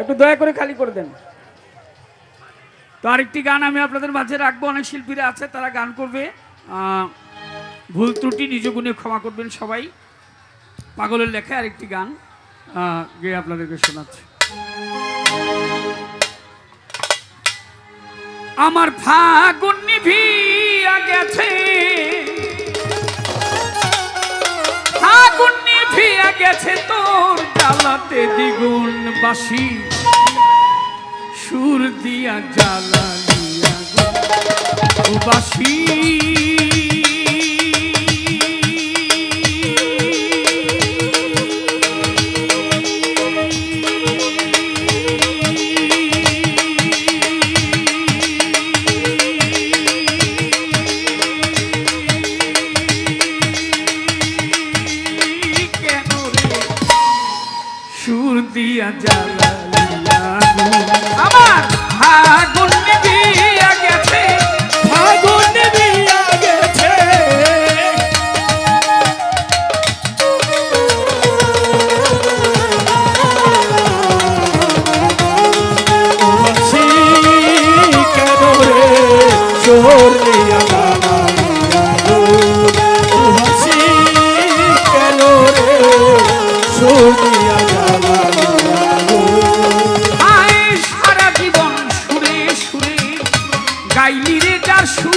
একটু দয়া করে খালি করে দেন। তো আরেকটি গান আমি আপনাদের মাঝে রাখব, অনেক শিল্পীরা আছে, তারা গান করবে। ভুল ত্রুটি, নিজ গুণে ক্ষমা করবেন সবাই। পাগলের লেখা আরেকটি গান গেয়ে আপনাদেরকে শোনাচ্ছি। আমার ফাগুন নিভিয়া গেছে। জ্বালাতে দ্বিগুণ বাসি। সুর দিয়া জ্বালালিয়া গো। বাসী বাসি। সুর দিয়া জ্বালালিয়া গো আমার আগুন গেছে। দিয়া গেছে। কেন রে চোর দিয়া রে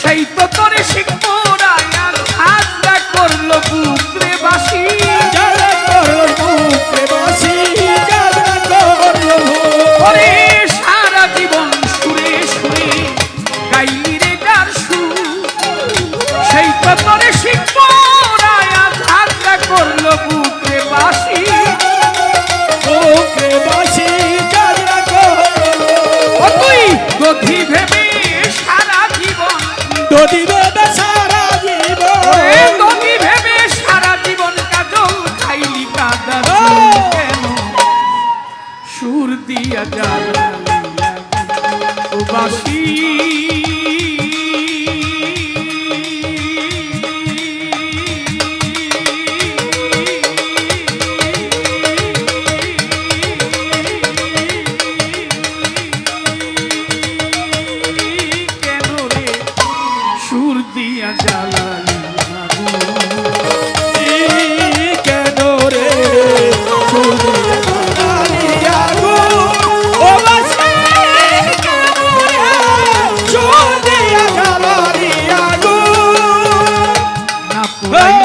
সেই তো সুর দিয়া জ্বালালিয়া ও বাসি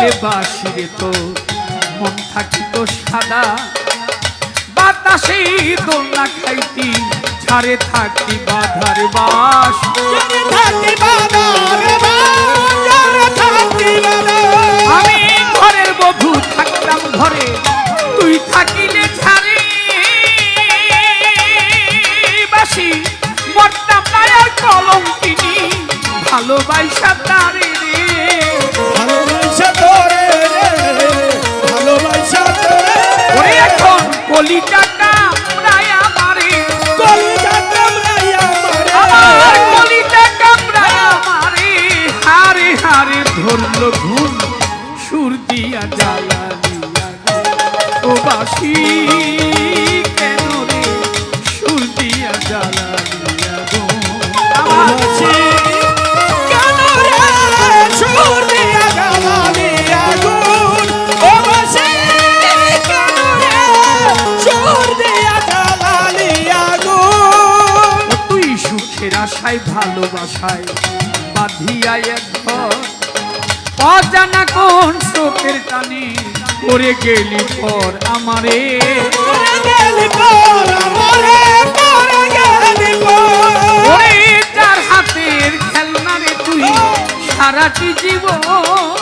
পুরাইলে বাসিরে তো মন থাকিত সাদা। বাতাসে দোলনা খাইতি ছাড়ে থাকি বাধার বাস। থাকি আমি ঘরের বধূ থাকতাম ঘরে তুই থাকিলে ছাড়ে বাসি মরতাম না আর ভালোবাসা তারে এখন কলিটা কামড়ায় আমারে। কলিজা কামড়াইয়া আমার। মারে কলিটা আমারে। হারে হারে ধরলো ঘুম সুর দিয়া জ্বালালিয়া গো। ও বাসি কেন রে? সুর দিয়া জ্বালালিয়া আশায় ভালোবাসায় বাঁধিয়া এক অজানা কোন চোখের টানে করে গেলি পর আমারে। চার যার হাতের খেলনারে তুই সারাটি জীবন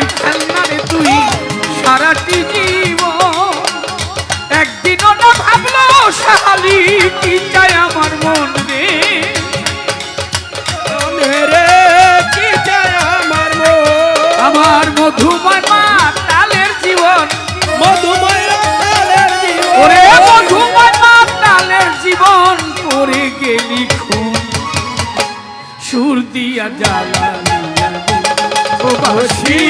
মনের খেলনা রে তুই সারাটি জীব একদিনও না ভাবলো শালি কি চায় আমার মন রে? রে আমার মন? আমার মধুময় মা তালের জীবন। মধুময় তালের জীবন। ওরে মা তালের জীবন করে গেলি খুন। সুর দিয়া জ্বালালি ও বাসি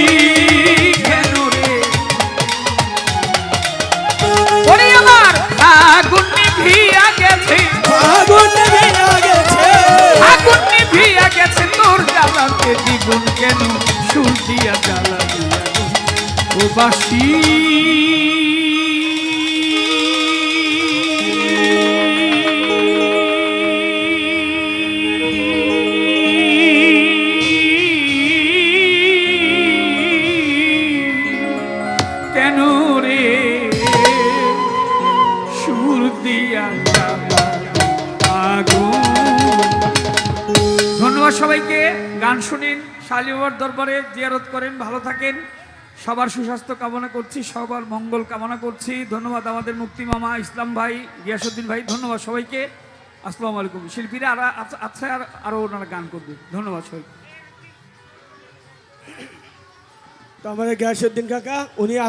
কেন রে? ওরে আমার আগুন নিভিয়া গেছে। আগুন নিভিয়া গেছে। আগুন নিভিয়া গেছে তোর জ্বালাতে দ্বিগুণ কেন? সুর দিয়া ও বাসি। ধন্যবাদ সবাইকে গান শুনিন শালিবার দরবারে জিয়ারত করেন, ভালো থাকেন। সবার সুস্বাস্থ্য কামনা করছি, সবার মঙ্গল কামনা করছি। ধন্যবাদ আমাদের মুক্তি মামা ইসলাম ভাই, গিয়াসুদ্দিন ভাই, ধন্যবাদ সবাইকে। আসসালামু আলাইকুম। শিল্পীরা আর আছে- আছে আর আরও ওনারা গান করবে। ধন্যবাদ সবাইকে। তো আমাদের গ্যাসুদ্দিন কাকা, উনি